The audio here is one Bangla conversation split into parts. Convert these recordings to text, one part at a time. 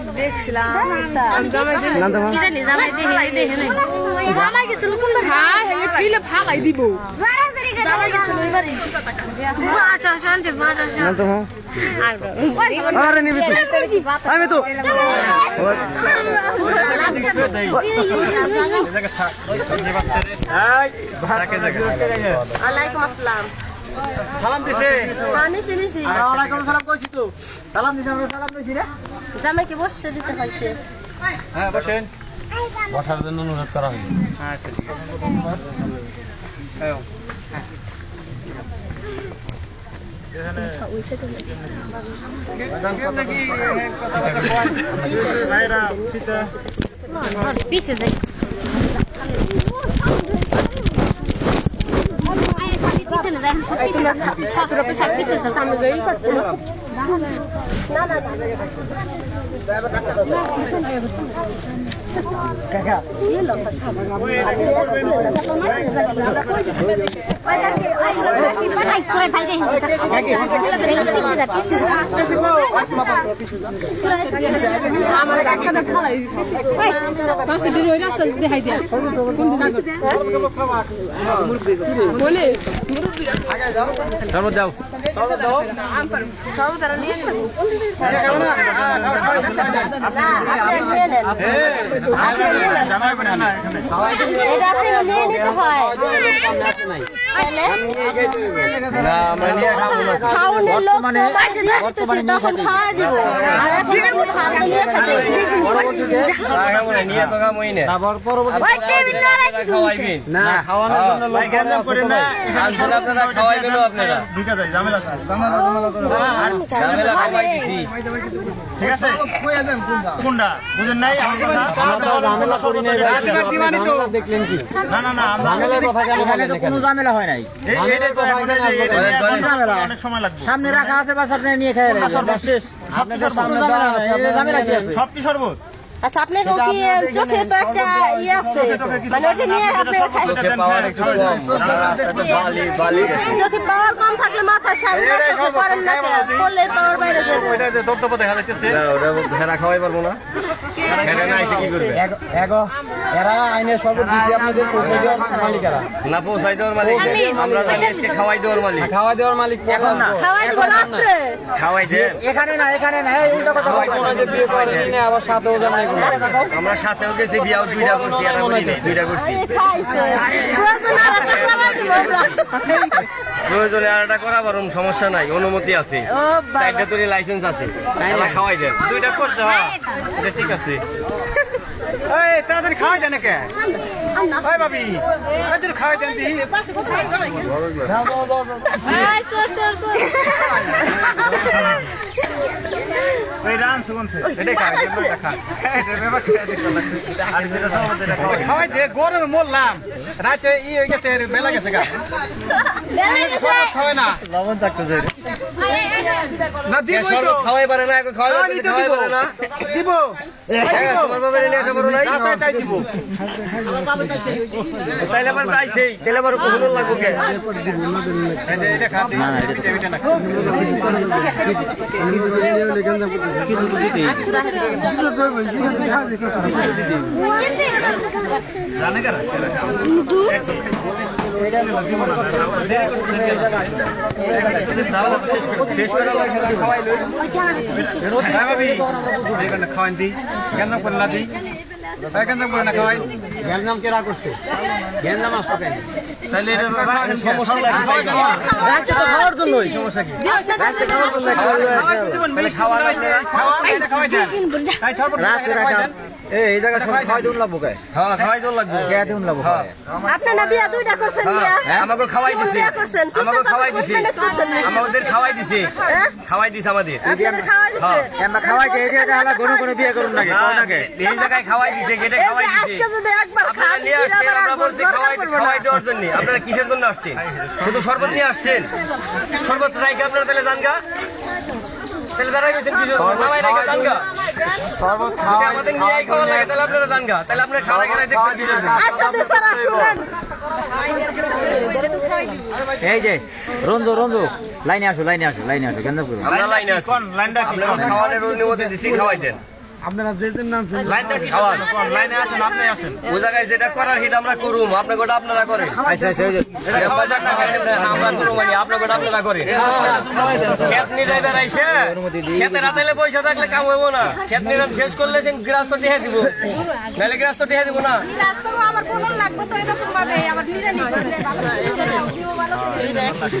আগে দেখছিলাম নাম জামাই গেছিল কোন হ্যাঁ হেলে ছিলে ফালাই দিব জামাই গেছিল এবারে নাম তোমার আরে নিবি তো আমি তো আলাইকুম আসসালাম সালাম দিছে। পানি চিনিছি ওয়ালাইকুম সালাম কইছি তো? সালাম দিছে আমরা সালাম দিছি রে। জামাইকে বসতে দিতে হয়েছে হ্যাঁ বসেন। ওঠার জন্য অনুরোধ করা হয়নি। আচ্ছা ঠিক আছে। হ্যাঁ। পিছে পিছাস পিছে সামনে যাই আমার কাকাটা ফালাই পাশে বের হয়ে রাস্তা দেখাই দিয়া বলে তারপর যাও সব তারা নিয়ে নেবে এটা আপনি নিয়ে নিতে হয় খাওয়াইবেন আপনারা ঢুকে যায় ঝামেলা আছে। ঝামেলা খাওয়াই দিছি। ঠিক আছে? কোনটা? বুঝেন নাই? আমার কথা আমরা ঝামেলা করি নাই ভাই। আপনি ঝামেলা দেখলেন কি? না না না ঝামেলার কথা কেন এখানে তো কোনো ঝামেলা হয় নাই। এইটাই তো ঝামেলা। অনেক সময় লাগবে। সামনে রাখা আছে বাস আপনি নিয়ে খেয়ে সব কিছু শরবত আচ্ছা আপনার কি চোখে তো একটা ইয়ে আছে? মানে ওটা নিয়ে আপনি চোখে পাওয়ার কম একটা বালি বালি চোখে পাওয়ার কম থাকলে মাথায় সামনে রাখতে পারেন না কেন? পড়লে পাওয়ার বাইরে যাবে। ওইটা যে দপ্তর দেখা যাচ্ছে না, ওটা ভেড়া খাওয়াই পারব না। ভেড়া না এসে কি করবে? এগো- এগো এরা আইনের সর্ব দিচ্ছি আপনাদের পৌঁছে দেওয়ার মালিকেরা। না পৌঁছাই দেওয়ার মালিক। আমরা জানি আজকে খাওয়াই দেওয়ার মালিক। খাওয়া দেওয়ার মালিক এখন খাওয়াই দিব খাওয়াই দেন। এখানে না এখানে না এই কথা বলব না। যে বিয়ে করেনি না আবার এগুলো আমরা সাথেও গেছি বিয়াও দুইটা করছি করি নাই, দুইটা করছি। প্রয়োজন আর একটা আর করা পারুম সমস্যা নাই অনুমতি আছে। চারটা তৈরি লাইসেন্স আছে খাওয়াই দেন। দুইটা করছে হয়। ঠিক আছে। এই তাড়াতাড়ি খাওয়াই দেন কে ওই ভাবি তাড়াতাড়ি খাওয়াই দেন দিহি। ওই রান সুগন্ধে এটা ব্যাপার খাওয়াই দে রাতে ই হয়ে গেছে বেলা গেছে গা। খাওয়াই না। লবণ থাকতে যায় না দিবই তো। খাওয়াই পারে না খাওয়াই খাওয়াই তো খাওয়াই দিব। পারে না। দিব। তোমার বাবার নিয়ে আসা পারো নাই। তাই তাই দিব। তাইলে আবার তাইছেই তাইলে আবার কখনো লাগবো কে? এটা খা এটা এটা না জানে এখানে খাওয়াই দিই কেন করে। না দিই এই কেন করে। না খাওয়াই গ্যাঞ্জাম কেরা। করছে গ্যাঞ্জাম তাহলে খাওয়ার জন্যই সমস্যা কি খাওয়া এটা খাওয়াই দেন এই জায়গা সব খাওয়াই দিন। লাগবো কে? হ্যাঁ খাওয়াই তো লাগবে। কে দিন লাগবো হ্যাঁ। আপনি না বিয়া দুইটা করছেন বিয়া হ্যাঁ, আমাকে খাওয়াই দিছে। আমাকে খাওয়াই দিছে। আমাদের খাওয়াই দিছে? খাওয়াই দিছে আমাদের। খাওয়াই দিছে। আমরা খাওয়াই কে এই জায়গা হলা ঘন ঘন করুন নাকি কোন নাকি এই জায়গায় খাওয়াই দিছে গেটে খাওয়াই দিছে। আজকে যদি একবার আপনারা খান নিয়ে আসছেন আমরা বলছি খাওয়াই খাওয়াই দেওয়ার জন্য। আপনারা কিসের জন্য আসছেন? শুধু শরবত নিয়ে আসছেন? শরবত রাইকে আপনারা তাহলে জানগা তাহলে দাঁড়াই গেছেন কি নামাই রাইকে জানগা শরবত যদি খাওয়াই আমাদের নিয়ে খাওয়া লাগে তাহলে আপনারা জানগা। তাহলে আপনারা খাওয়া গেলে দেখবেন কি আচ্ছা শুনেন এই যে রঞ্জু রঞ্জু লাইনে আসো লাইনে আসো লাইনে আসো করুন আমরা লাইনে আসো কোন? লাইনটা কি আপনারা খাওয়ানোর অনুমতি দিছি খাওয়াই দেন আপনারা যে নাম লাইনটা কি? খাওয়ান। লাইনে আসেন আপনি আসেন। ওই জায়গায় যেটা করার সেটা আমরা করুম আপনাকে ওটা আপনারা করেন। এবার যা আমরা করুম মানে আপনাকে ওটা আপনারা করেন। খেত নিরাই বেড়াইছে খেতে রাতাইলে পয়সা থাকলে কাম হইব না। খেত নিরান শেষ করলে সে গ্রাস তো টেহে দিব। নাহলে গ্রাস তো টেহে দিব না। আমার কোনো লাগবে তো এরকম ভাবে আমার নিজে আপনি কি দেখতেছি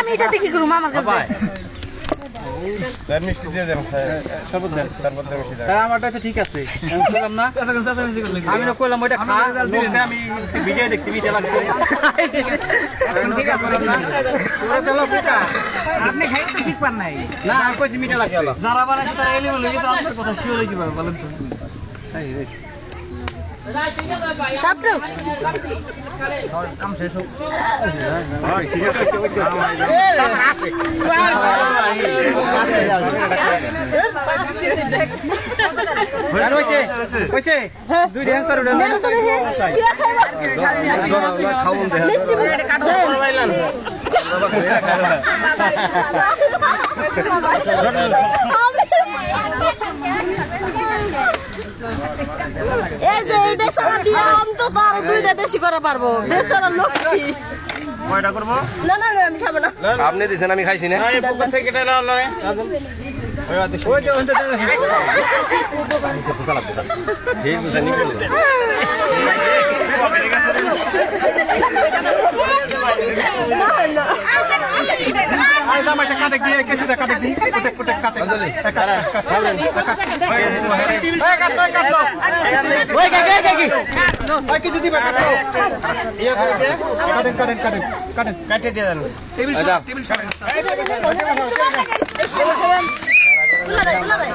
আমি এটা দেখি করুম আমার মিষ্টি দিয়ে দেন শরবত দেন শরবত দেন মিষ্টি দেন আমারটা তো ঠিক আছে। আমি বললাম না। আমি তো কইলাম ওইটা খা লোককে আমি ভিডিও দেখতে ভিডিও লাগছে। ঠিক আছে বললাম না। তোরা তো লোক আপনি খাই তো ঠিক পান নাই। না আমি কইছি মিঠা লাগে হলো যারা বানাইছে তারা এলি বলে গেছে আপনার কথা শিওর হইতে পারবে বলেন তো। সাপড়ো। হয়, ঠিক আছে আর হইছে হইছে দুই দেড় হাজার উঠে নেন তো দেখি কিরা খাইবা মিষ্টি মুখ দেন। এই বেচারা দিয়ে অন্তত আরও দুইটা বেশি করে পারব। বেচারা লক্ষ্মী। কয়টা করব? না না না আমি খাব না। আপনি দিচ্ছেন আমি খাইছি না। এই পুকুর থেকে নাও ঠিক আছে নিকল আরে জামাইটা কাটে দিয়ে কেসে কাটে দিয়ে কুটে কুটে কাটে ওই কাকে কাকে ওই কি দিদি কাটে কাটেন কাটেন কাটেন কাটেন কাটে দিয়ে দেন টেবিল টেবিল সরেন তুলা দেয়, তুলা দেয়।